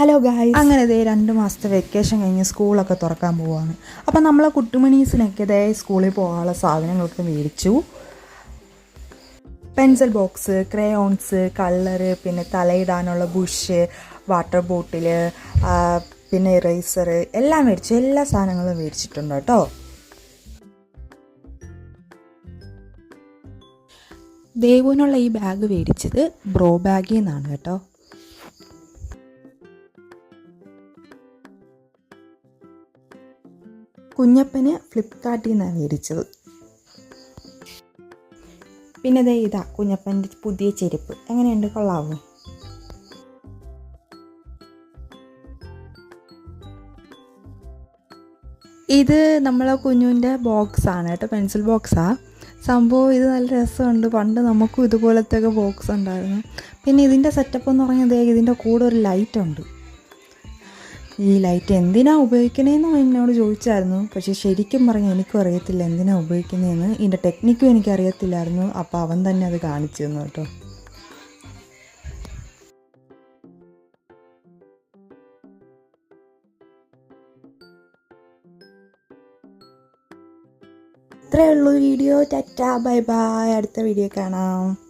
Hello ഗായ് അങ്ങനെ ഇതേ രണ്ട് മാസത്തെ വെക്കേഷൻ കഴിഞ്ഞ് സ്കൂളൊക്കെ തുറക്കാൻ പോവാണ്. അപ്പം നമ്മളെ കുട്ടുമണീസിനൊക്കെ ഇതേ സ്കൂളിൽ പോകാനുള്ള സാധനങ്ങളൊക്കെ മേടിച്ചു. പെൻസിൽ ബോക്സ് ക്രയോൺസ് കളറ് പിന്നെ തലയിടാനുള്ള ബുഷ് വാട്ടർ ബോട്ടിൽ പിന്നെ ഇറേസർ എല്ലാം മേടിച്ചു. എല്ലാ സാധനങ്ങളും മേടിച്ചിട്ടുണ്ട് കേട്ടോ. ദേവുവിനുള്ള ഈ ബാഗ് മേടിച്ചത് ബ്രോ ബാഗിൽ നിന്നാണ് കേട്ടോ. കുഞ്ഞപ്പന് ഫ്ലിപ്കാർട്ടിൽ നിന്നാണ് മേടിച്ചത്. പിന്നെ ദേ ഇതാ കുഞ്ഞപ്പന്റെ പുതിയ ചെരുപ്പ്. എങ്ങനെയുണ്ട്? കൊള്ളാവോ? ഇത് നമ്മളെ കുഞ്ഞുവിന്റെ ബോക്സാണ് കേട്ടോ പെൻസിൽ ബോക്സാണ് സംഭവം ഇത് നല്ല രസമുണ്ട്. പണ്ട് നമുക്കും ഇതുപോലത്തെ ബോക്സ് ഉണ്ടായിരുന്നു. പിന്നെ ഇതിന്റെ സെറ്റപ്പ് എന്ന് പറഞ്ഞത് ഇതിന്റെ കൂടെ ഒരു ലൈറ്റ് ഉണ്ട് ഈ ലൈറ്റ് എന്തിനാ ഉപയോഗിക്കണേന്ന് എന്നോട് ചോദിച്ചായിരുന്നു. പക്ഷേ ശരിക്കും പറഞ്ഞാൽ എനിക്കും അറിയത്തില്ല എന്തിനാ ഉപയോഗിക്കുന്നതെന്ന് ഇതിന്റെ ടെക്നിക്കും എനിക്ക് അറിയത്തില്ലായിരുന്നു അപ്പോൾ അവൻ തന്നെ അത് കാണിച്ചു തന്നു കേട്ടോ. ഇത്രയേ ഉള്ളൂ വീഡിയോ. Tata bye bye. അടുത്ത വീഡിയോ കാണാം.